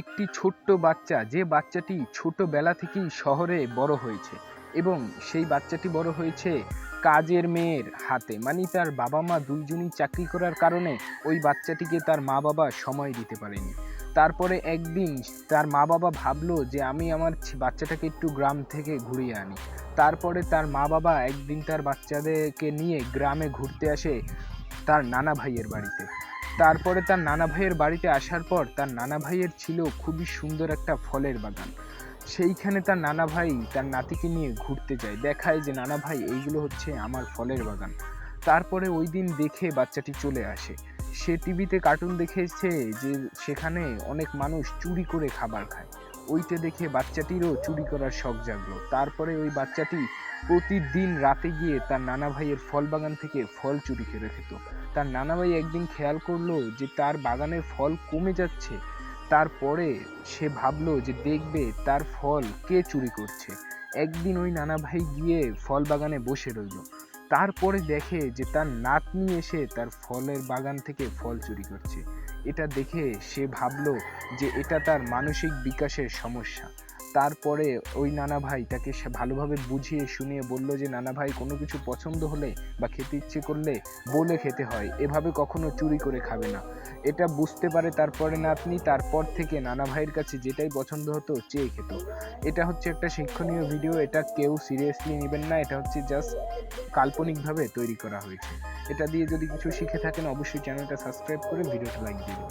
একটি ছোট্ট বাচ্চা, যে বাচ্চাটি ছোটবেলা থেকেই শহরে বড় হয়েছে এবং সেই বাচ্চাটি বড় হয়েছে কাজের মেয়ের হাতে। মানে তার বাবা মা দুইজনই চাকরি করার কারণে ওই বাচ্চাটিকে তার মা বাবা সময় দিতে পারেনি। তারপরে একদিন তার মা বাবা ভাবলো যে, আমি আমার বাচ্চাটাকে একটু গ্রাম থেকে ঘুরিয়ে আনি। তারপরে তার মা বাবা একদিন তার বাচ্চাদেরকে নিয়ে গ্রামে ঘুরতে আসে তার নানা ভাইয়ের বাড়িতে। তারপরে তার নানা ভাইয়ের বাড়িতে আসার পর তার নানা ভাইয়ের ছিল খুবই সুন্দর একটা ফলের বাগান। সেইখানে তার নানা ভাই তার নাতিকে নিয়ে ঘুরতে যায়, দেখায় যে, নানা ভাই, এইগুলো হচ্ছে আমার ফলের বাগান। তারপরে ওই দিন দেখে বাচ্চাটি চলে আসে। সে টিভিতে কার্টুন দেখেছে যে, সেখানে অনেক মানুষ চুরি করে খাবার খায়। ওইটা দেখে বাচ্চাটিরও চুরি করার শখ জাগলো। তারপরে ওই বাচ্চাটি প্রতিদিন রাতে গিয়ে তার নানা ভাইয়ের ফল বাগান থেকে ফল চুরি করে খেত। তার নানা ভাই একদিন খেয়াল করল যে তার বাগানের ফল কমে যাচ্ছে। তারপরে সে ভাবলো যে দেখবে তার ফল কে চুরি করছে। একদিন ওই নানা ভাই গিয়ে ফল বাগানে বসে রইল। তারপরে দেখে যে তার নাতনি এসে তার ফলের বাগান থেকে ফল চুরি করছে। এটা দেখে সে ভাবল যে এটা তার মানসিক বিকাশের সমস্যা। তারপরে ওই নানা ভাই তাকে ভালোভাবে বুঝিয়ে শুনিয়ে বলল যে, নানা ভাই, কোনো কিছু পছন্দ হলে বা খেতে ইচ্ছে করলে বলে খেতে হয়। এভাবে কখনো চুরি করে খাবে না। এটা বুঝতে পারে তারপরে নাতনি, তারপর থেকে নানা ভাইয়ের কাছে যেটাই পছন্দ হতো চেয়ে খেত। এটা হচ্ছে একটা শিক্ষণীয় ভিডিও, এটা কেউ সিরিয়াসলি নেবেন না, এটা হচ্ছে জাস্ট কাল্পনিকভাবে তৈরি করা হয়েছে। এটা দিয়ে যদি কিছু শিখে থাকেন, অবশ্যই চ্যানেলটা সাবস্ক্রাইব করে ভিডিওটা লাইক দিবেন